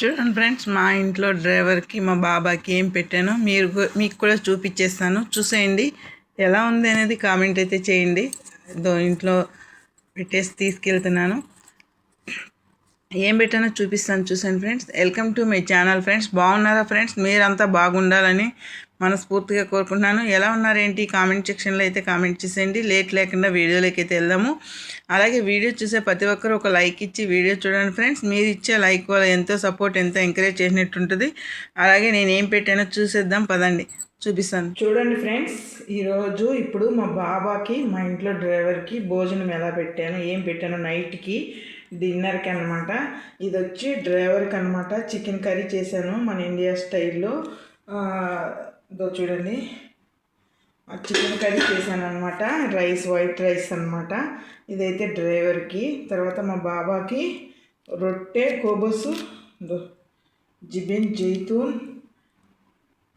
చూడండి ఫ్రెండ్స్ మా ఇంట్లో డ్రైవర్కి మా బాబాకి ఏం పెట్టానో మీరు మీకు కూడా చూపించేస్తాను చూసేయండి ఎలా ఉంది అనేది కామెంట్ అయితే చేయండి. దో ఇంట్లో పెట్టేసి తీసుకెళ్తున్నాను. ఏం పెట్టానో చూపిస్తాను చూసాను friends. Welcome to my channel friends. బాగున్నారా ఫ్రెండ్స్? మీరంతా బాగుండాలని మనస్ఫూర్తిగా కోరుకుంటున్నాను. ఎలా ఉన్నారేంటి? కామెంట్ సెక్షన్లో అయితే కామెంట్ చేసేయండి. లేట్ లేకుండా వీడియోలోకి అయితే వెళ్దాము. అలాగే వీడియో చూసే ప్రతి ఒక్కరు ఒక లైక్ ఇచ్చి వీడియో చూడండి ఫ్రెండ్స్. మీరు ఇచ్చే లైక్ వల్ల ఎంతో సపోర్ట్ ఎంతో ఎంకరేజ్ చేసినట్టు ఉంటుంది అలాగే నేను ఏం పెట్టానో చూసేద్దాం పదండి. చూపిస్తాను. చూడండి ఫ్రెండ్స్ ఈరోజు ఇప్పుడు మా బాబాకి మా ఇంట్లో డ్రైవర్కి భోజనం ఎలా పెట్టాను ఏం పెట్టాను నైట్కి డిన్నర్కి అనమాట ఇది వచ్చి డ్రైవర్కి అనమాట చికెన్ కర్రీ చేశాను మన ఇండియా స్టైల్లో. చూడండి. చికెన్ కర్రీ చేశాను అనమాట రైస్ వైట్ రైస్ అనమాట ఇదైతే డ్రైవర్కి తర్వాత మా బాబాకి రొట్టె కోబసు జిబిన్ జైతూన్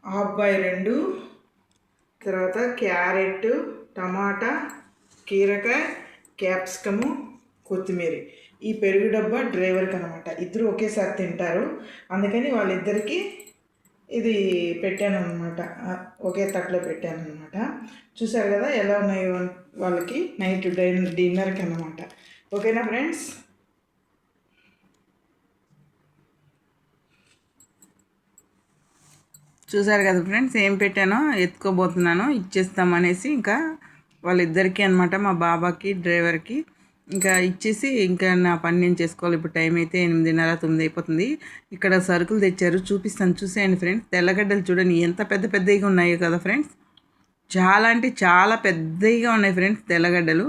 హాఫ్ రెండు తర్వాత క్యారెట్ టమాటా కీరకాయ క్యాప్సికము కొత్తిమీర. ఈ పెరుగు డబ్బా డ్రైవర్కి అనమాట ఇద్దరు ఒకేసారి తింటారు. అందుకని వాళ్ళిద్దరికీ ఇది పెట్టాను అనమాట ఒకే తట్లో పెట్టాను అనమాట చూసారు కదా ఎలా ఉన్నాయి వాళ్ళకి నైట్ డిన్నర్కి అనమాట ఓకేనా ఫ్రెండ్స్? చూసారు కదా ఫ్రెండ్స్ ఏం పెట్టానో ఎత్తుకోబోతున్నాను ఇచ్చేస్తామనేసి ఇంకా వాళ్ళిద్దరికీ అనమాట మా బాబాకి డ్రైవర్కి ఇంకా ఇచ్చేసి ఇంకా నా పని నేను చేసుకోవాలి. ఇప్పుడు టైం అయితే ఎనిమిదిన్నర తొమ్మిది అయిపోతుంది. ఇక్కడ సరుకులు తెచ్చారు. చూపిస్తాను. చూసేయండి ఫ్రెండ్స్. తెల్లగడ్డలు చూడండి. ఎంత పెద్ద పెద్దగా ఉన్నాయో కదా ఫ్రెండ్స్. చాలా అంటే చాలా పెద్దగా ఉన్నాయి ఫ్రెండ్స్ తెల్లగడ్డలు.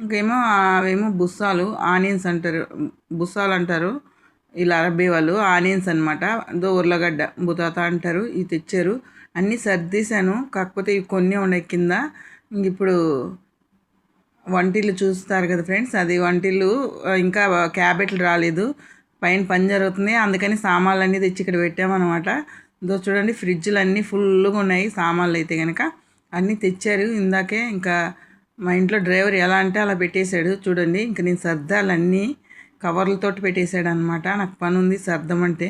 ఇంకేమో అవేమో బుస్సాలు ఆనియన్స్ అంటారు. బుస్సాలు అంటారు. ఇలా అరబ్బీ వాళ్ళు ఆనియన్స్ అనమాట దో ఉర్లగడ్డ బుతాత అంటారు. ఇవి తెచ్చారు. అన్నీ సర్దీశాను. కాకపోతే ఇవి కొన్ని ఉన్నాయి కింద. ఇంక ఇప్పుడు వంటిల్లు చూస్తారు కదా ఫ్రెండ్స్? అది వంటిల్లు ఇంకా క్యాబెట్లు రాలేదు. పైన పని జరుగుతుంది. అందుకని సామాన్లు అన్నీ తెచ్చి ఇక్కడ పెట్టామన్నమాట. ఇదో చూడండి ఫ్రిడ్జ్లు అన్నీ ఫుల్గా ఉన్నాయి. సామాన్లు అయితే కనుక అన్నీ తెచ్చారు. ఇందాకే ఇంకా మా ఇంట్లో డ్రైవర్ ఎలా అంటే అలా పెట్టేశాడు. చూడండి ఇంకా నేను సర్దాలన్నీ కవర్లతోటి పెట్టేశాడు అనమాట నాకు పని ఉంది సర్దమంటే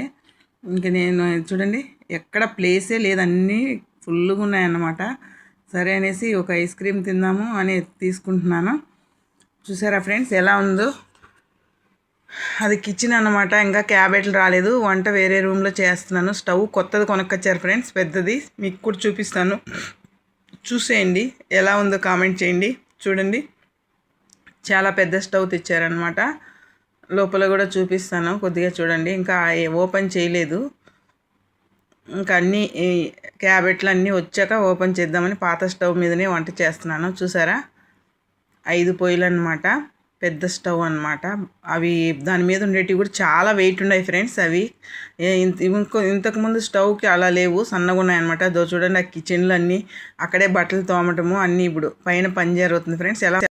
ఇంకా నేను చూడండి ఎక్కడ ప్లేసే లేదు. అన్నీ ఫుల్గా ఉన్నాయన్నమాట. సరే అనేసి ఒక ఐస్ క్రీమ్ తిందాము అని తీసుకుంటున్నాను. చూసారా ఫ్రెండ్స్ ఎలా ఉందో? అది కిచెన్ అన్నమాట. ఇంకా క్యాబెట్లు రాలేదు. వంట వేరే రూమ్లో చేస్తున్నాను. స్టవ్ కొత్తది కొనక్కొచ్చారు ఫ్రెండ్స్. పెద్దది. మీకు కూడా చూపిస్తాను. చూసేయండి. ఎలా ఉందో కామెంట్ చేయండి. చూడండి. చాలా పెద్ద స్టవ్ తెచ్చారనమాట లోపల కూడా చూపిస్తాను. కొద్దిగా చూడండి. ఇంకా ఓపెన్ చేయలేదు. ఇంకా అన్నీ క్యాబెట్లు అన్నీ వచ్చాక ఓపెన్ చేద్దామని పాత స్టవ్ మీదనే వంట చేస్తున్నాను. చూసారా? ఐదు పొయ్యిలు అనమాట పెద్ద స్టవ్ అనమాట అవి దాని మీద ఉండేటివి కూడా చాలా వెయిట్ ఉన్నాయి ఫ్రెండ్స్ అవి. ఇంకో ఇంతకుముందు స్టవ్కి అలా లేవు. సన్నగా ఉన్నాయి అనమాట దో చూడండి ఆ కిచెన్లు అన్నీ అక్కడే బట్టలు తోమటము అన్నీ ఇప్పుడు పైన పని జరుగుతుంది ఫ్రెండ్స్. ఎలా